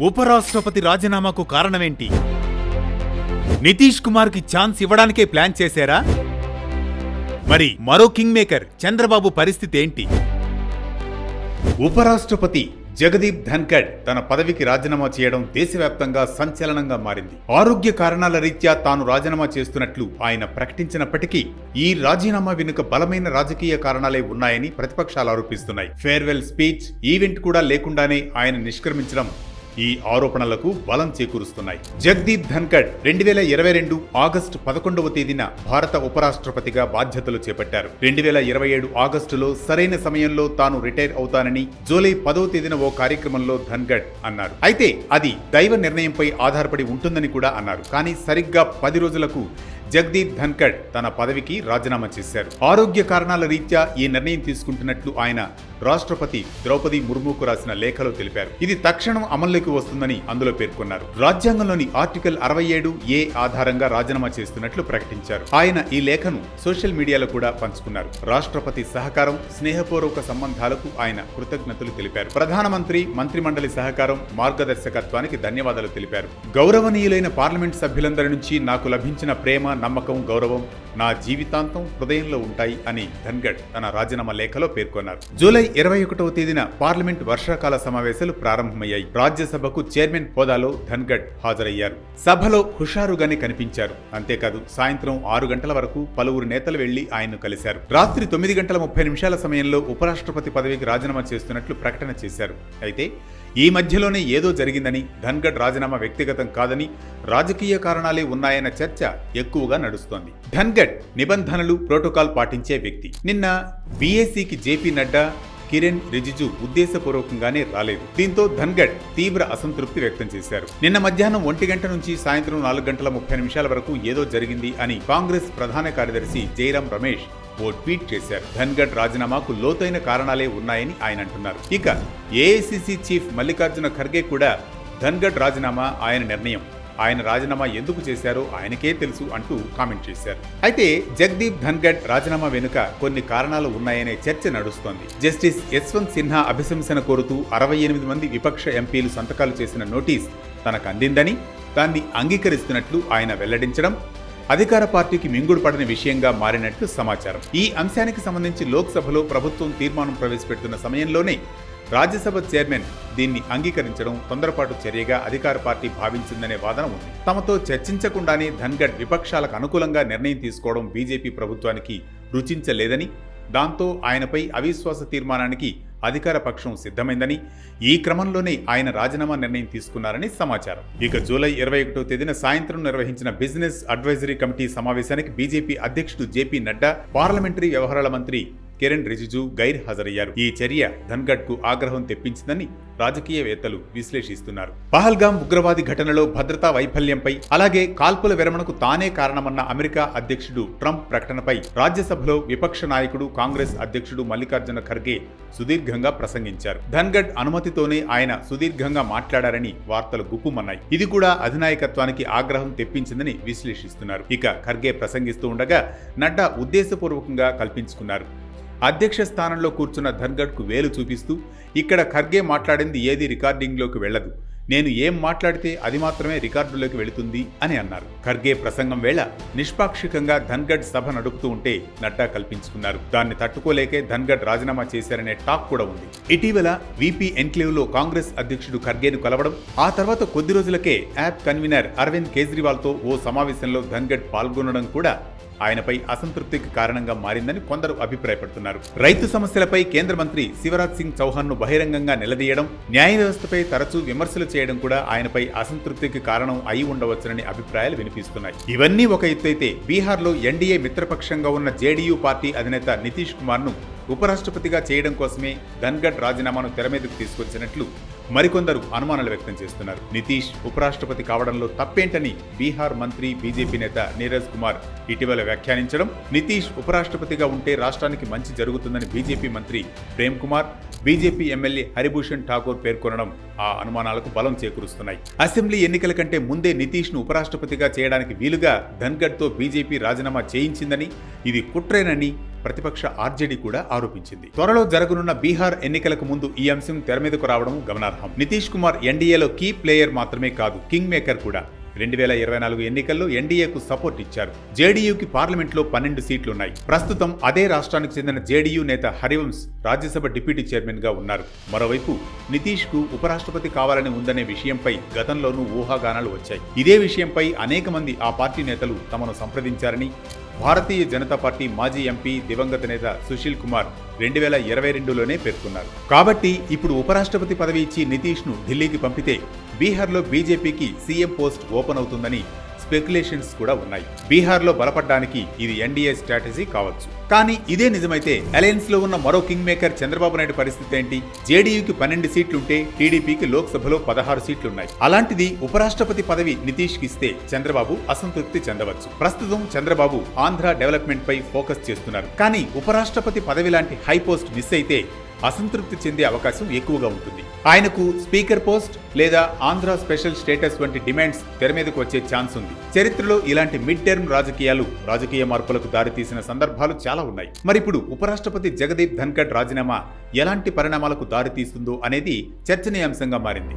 ఉపరాష్ట్రపతి రాజీనామాకు కారణమేంటి? నితీష్ కుమార్కి chance ఇవ్వడానికే plan చేశారా? మరి మరో కింగ్ మేకర్ చంద్రబాబు పరిస్థితి ఏంటి? ఉపరాష్ట్రపతి జగదీప్ ధన్కడ్ తన పదవికి రాజీనామా చేయడం దేశవ్యాప్తంగా సంచలనంగా మారింది. ఆరోగ్య కారణాల రీత్యా తాను రాజీనామా చేస్తున్నట్లు ఆయన ప్రకటించినప్పటికీ ఈ రాజీనామా వెనుక బలమైన రాజకీయ కారణాలే ఉన్నాయని ప్రతిపక్షాలు ఆరోపిస్తున్నాయి. ఫేర్వెల్ స్పీచ్ ఈవెంట్ కూడా లేకుండానే ఆయన నిష్క్రమించడం ఈ ఆరోపణలకు బలం చేకూరుస్తున్నాయి. జగదీప్ ధన్కడ్ రెండు వేల ఇరవై రెండు ఆగస్టు పదకొండవ తేదీన భారత ఉపరాష్ట్రపతిగా బాధ్యతలు చేపట్టారు. రెండు వేల ఇరవై ఏడు ఆగస్టులో సరైన సమయంలో తాను రిటైర్ అవుతానని జూలై పదవ తేదీన ఓ కార్యక్రమంలో ధన్గడ్ అన్నారు. అయితే అది దైవ నిర్ణయంపై ఆధారపడి ఉంటుందని కూడా అన్నారు. కానీ సరిగ్గా పది రోజులకు జగదీప్ ధన్కడ్ తన పదవికి రాజీనామా చేశారు. ఆరోగ్య కారణాల రీత్యా ఈ నిర్ణయం తీసుకుంటున్నట్లు ఆయన రాష్ట్రపతి ద్రౌపది ముర్ముకు రాసిన లేఖలో తెలిపారు. ఇది తక్షణం అమల్లోకి వస్తుందని అందులో పేర్కొన్నారు. రాజ్యాంగంలోని ఆర్టికల్ అరవై ఏడు ఏ ఆధారంగా రాజీనామా చేస్తున్నట్లు ప్రకటించారు. ఆయన ఈ లేఖను సోషల్ మీడియాలో కూడా పంచుకున్నారు. రాష్ట్రపతి సహకారం స్నేహపూర్వక సంబంధాలకు ఆయన కృతజ్ఞతలు తెలిపారు. ప్రధానమంత్రి మంత్రిమండలి సహకారం మార్గదర్శకత్వానికి ధన్యవాదాలు తెలిపారు. గౌరవనీయులైన పార్లమెంట్ సభ్యులందరి నుంచి నాకు లభించిన ప్రేమ నమ్మకం గౌరవం నా జీవితాంతం హృదయంలో ఉంటాయి అని ధన్గడ్ తన రాజీనామా లేఖలో పేర్కొన్నారు. జూలై ఇరవై ఒకటవ తేదీన పార్లమెంట్ వర్షాకాల సమావేశాలు ప్రారంభమయ్యాయి. రాజ్యసభకు చైర్మన్ హోదాలో ధన్గడ్ హాజరయ్యారు. సభలో హుషారుగానే కనిపించారు. అంతేకాదు సాయంత్రం ఆరు గంటల వరకు పలువురు నేతలు వెళ్ళి ఆయన్ను కలిశారు. రాత్రి తొమ్మిది గంటల ముప్పై నిమిషాల సమయంలో ఉపరాష్ట్రపతి పదవికి రాజీనామా చేస్తున్నట్లు ప్రకటన చేశారు. అయితే ఈ మధ్యలోనే ఏదో జరిగిందని ధన్గఢ్ రాజీనామా వ్యక్తిగతం కాదని రాజకీయ కారణాలే ఉన్నాయన్న చర్చ ఎక్కువగా నడుస్తోంది. ధన్గఢ్ నిబంధనలు ప్రోటోకాల్ పాటించే వ్యక్తి. నిన్న బీఏసీకి జేపీ నడ్డా కిరణ్ రిజిజు ఉద్దేశపూర్వకంగానే రాలేదు. దీంతో ధన్గఢ్ తీవ్ర అసంతృప్తి వ్యక్తం చేశారు. నిన్న మధ్యాహ్నం ఒంటి గంట నుంచి సాయంత్రం నాలుగు గంటల ముప్పై నిమిషాల వరకు ఏదో జరిగింది అని కాంగ్రెస్ ప్రధాన కార్యదర్శి జైరాం రమేష్ ఓ ట్వీట్ చేశారు. ధన్గఢ్ రాజీనామాకు లోతైన కారణాలే ఉన్నాయని ఆయన అంటున్నారు. ఇక ఏఐసిసి చీఫ్ మల్లికార్జున ఖర్గే కూడా ధన్గఢ్ రాజీనామా ఆయన నిర్ణయం. ఆయన రాజీనామా ఎందుకు చేశారో ఆయనకే తెలుసు అంటూ కామెంట్ చేశారు. అయితే జగదీప్ ధన్గఢ్ రాజీనామా వెనుక కొన్ని కారణాలు ఉన్నాయనే చర్చ నడుస్తోంది. జస్టిస్ యశ్వంత్ సిన్హా అభిశంసన కోరుతూ అరవై ఎనిమిది మంది విపక్ష ఎంపీలు సంతకాలు చేసిన నోటీస్ తనకు అందిందని దాన్ని అంగీకరిస్తున్నట్లు ఆయన వెల్లడించడం అధికార పార్టీకి మింగుడు పడని విషయంగా మారినట్లు సమాచారం. ఈ అంశానికి సంబంధించి లోక్సభలో ప్రభుత్వం తీర్మానం ప్రవేశపెడుతున్న సమయంలోనే రాజ్యసభ చైర్మన్ దీన్ని అంగీకరించడం తొందరపాటు చర్యగా అధికార పార్టీ భావించిందనే వాదన ఉంది. తమతో చర్చించకుండానే ధన్గడ్ విపక్షాలకు అనుకూలంగా నిర్ణయం తీసుకోవడం బీజేపీ ప్రభుత్వానికి రుచించలేదని దాంతో ఆయనపై అవిశ్వాస తీర్మానానికి అధికార పక్షం సిద్ధమైందని ఈ క్రమంలోనే ఆయన రాజీనామా నిర్ణయం తీసుకున్నారని సమాచారం. ఇక జూలై ఇరవై ఒకటో తేదీన సాయంత్రం నిర్వహించిన బిజినెస్ అడ్వైజరీ కమిటీ సమావేశానికి బీజేపీ అధ్యక్షుడు జేపీ నడ్డా పార్లమెంటరీ వ్యవహారాల మంత్రి కిరణ్ రిజిజు గైర్ హాజరయ్యారు ఈ చర్య ధన్గఢ్కు ఆగ్రహం తెప్పించిందని రాజకీయవేత్తలు విశ్లేషిస్తున్నారు. పహల్గాం ఉగ్రవాది ఘటనలో భద్రతా వైఫల్యంపై అలాగే కాల్పుల విరమణకు తానే కారణమన్న అమెరికా అధ్యక్షుడు ట్రంప్ ప్రకటనపై రాజ్యసభలో విపక్ష నాయకుడు కాంగ్రెస్ అధ్యక్షుడు మల్లికార్జున ఖర్గే సుదీర్ఘంగా ప్రసంగించారు. ధన్గఢ్ అనుమతితోనే ఆయన సుదీర్ఘంగా మాట్లాడారని వార్తలు గుప్పుమన్నాయి. ఇది కూడా అధినాయకత్వానికి ఆగ్రహం తెప్పించిందని విశ్లేషిస్తున్నారు. ఇక ఖర్గే ప్రసంగిస్తూ ఉండగా నడ్డా ఉద్దేశపూర్వకంగా కల్పించుకున్నారు. అధ్యక్ష స్థానంలో కూర్చున్న ధన్గడ్కు వేలు చూపిస్తూ ఇక్కడ ఖర్గే మాట్లాడింది ఏది రికార్డింగ్లోకి వెళ్ళదు. నేను ఏం మాట్లాడితే అది మాత్రమే రికార్డులోకి వెళుతుంది అని అన్నారు. ఖర్గే ప్రసంగం వేళ నిష్పాక్షికంగా ధన్గఢ్ సభ నడుపుతూ ఉంటే నడ్డా కల్పించుకున్నారు. దాన్ని తట్టుకోలేకే ధన్గఢ్ రాజీనామా చేశారనే టాక్ కూడా ఉంది. ఇటీవల వీపీ ఎన్క్లేవ్లో కాంగ్రెస్ అధ్యక్షుడు ఖర్గేను కలవడం ఆ తర్వాత కొద్ది రోజులకే యాప్ కన్వీనర్ అరవింద్ కేజ్రీవాల్తో ఓ సమావేశంలో ధన్గఢ్ పాల్గొనడం కూడా ఆయనపై అసంతృప్తికి కారణంగా మారిందని కొందరు అభిప్రాయపడుతున్నారు. రైతు సమస్యలపై కేంద్ర మంత్రి శివరాజ్ సింగ్ చౌహాన్ను బహిరంగంగా నిలదీయడం న్యాయ వ్యవస్థపై తరచూ విమర్శలు చేయడం కూడా ఆయనపై అసంతృప్తికి కారణం అయి ఉండవచ్చునని అభిప్రాయాలు వినిపిస్తున్నాయి. ఇవన్నీ ఒక ఎత్తైతే బీహార్లో ఎన్డీఏ మిత్రపక్షంగా ఉన్న జేడీయూ పార్టీ అధినేత నితీష్ కుమార్ను ఉపరాష్ట్రపతిగా చేయడం కోసమే ధన్గఢ్ రాజీనామాను తెర మీదకు తీసుకొచ్చినట్లు మరికొందరు అనుమానాలు వ్యక్తం చేస్తున్నారు. నితీష్ ఉపరాష్ట్రపతి కావడంలో తప్పేంటని బీహార్ మంత్రి బీజేపీ నేత నీరజ్ కుమార్ ఇటీవల వ్యాఖ్యానించడం నితీష్ ఉపరాష్ట్రపతిగా ఉంటే రాష్ట్రానికి మంచి జరుగుతుందని బీజేపీ మంత్రి ప్రేమ్ కుమార్ బీజేపీ ఎమ్మెల్యే హరిభూషణ్ ఠాకూర్ పేర్కొనడం ఆ అనుమానాలకు బలం చేకూరుస్తున్నాయి. అసెంబ్లీ ఎన్నికల కంటే ముందే నితీష్ను ఉపరాష్ట్రపతిగా చేయడానికి వీలుగా ధన్గఢ్తో బీజేపీ రాజీనామా చేయించిందని ఇది కుట్రేనని ప్రతిపక్ష ఆర్జేడీ కూడా ఆరోపించింది. త్వరలో జరగనున్న బీహార్ ఎన్నికలకు ముందు ఈ అంశం తెర మీదకు రావడం గమనార్హం. నితీష్ కుమార్ ఎన్డీఏలో కీ ప్లేయర్ మాత్రమే కాదు కింగ్ మేకర్ కూడా. రెండు వేల ఇరవై నాలుగు ఎన్నికల్లో ఎన్డీఏకు సపోర్ట్ ఇచ్చారు. జేడీయూకి పార్లమెంట్లో పన్నెండు సీట్లున్నాయి. ప్రస్తుతం అదే రాష్ట్రానికి చెందిన జేడీయూ నేత హరివంశ్ రాజ్యసభ డిప్యూటీ చైర్మన్గా ఉన్నారు. మరోవైపు నితీష్కు ఉపరాష్ట్రపతి కావాలని ఉందనే విషయంపై గతంలోనూ ఊహాగానాలు వచ్చాయి. ఇదే విషయంపై అనేక మంది ఆ పార్టీ నేతలు తమను సంప్రదించారని భారతీయ జనతా పార్టీ మాజీ ఎంపీ దివంగత నేత సుశీల్ కుమార్ రెండు వేల ఇరవై రెండులోనే పేర్కొన్నారు. కాబట్టి ఇప్పుడు ఉపరాష్ట్రపతి పదవి ఇచ్చి నితీష్ను ఢిల్లీకి పంపితే బీహార్లో బీజేపీకి సీఎం పోస్ట్ ఓపెన్ అవుతుందని స్పెక్యులేషన్స్ కూడా ఉన్నాయి. బీహార్లో బలపడ్డానికి ఇది ఎన్డీఏ స్ట్రాటజీ కావచ్చు. కానీ ఇదే నిజమైతే అలయన్స్లో ఉన్న మరో కింగ్ మేకర్ చంద్రబాబు నాయుడు పరిస్థితి ఏంటి? జేడీయూకి పన్నెండు సీట్లుంటే టీడీపీకి లోక్సభలో పదహారు సీట్లున్నాయి. అలాంటిది ఉపరాష్ట్రపతి పదవి నితీష్కి ఇస్తే చంద్రబాబు అసంతృప్తి చెందవచ్చు. ప్రస్తుతం చంద్రబాబు ఆంధ్ర డెవలప్మెంట్ పై ఫోకస్ చేస్తున్నారు. కానీ ఉపరాష్ట్రపతి పదవి లాంటి హై పోస్ట్ మిస్ అయితే అసంతృప్తి చెందే అవకాశం ఎక్కువగా ఉంటుంది. ఆయనకు స్పీకర్ పోస్ట్ లేదా ఆంధ్ర స్పెషల్ స్టేటస్ వంటి డిమాండ్స్ తెర మీదకు వచ్చే ఛాన్స్ ఉంది. చరిత్రలో ఇలాంటి మిడ్ టర్మ్ రాజకీయాలు రాజకీయ మార్పులకు దారితీసిన సందర్భాలు చాలా ఉన్నాయి. మరి ఇప్పుడు ఉపరాష్ట్రపతి జగదీప్ ధన్కడ్ రాజీనామా ఎలాంటి పరిణామాలకు దారితీస్తుందో అనేది చర్చనీయాంశంగా మారింది.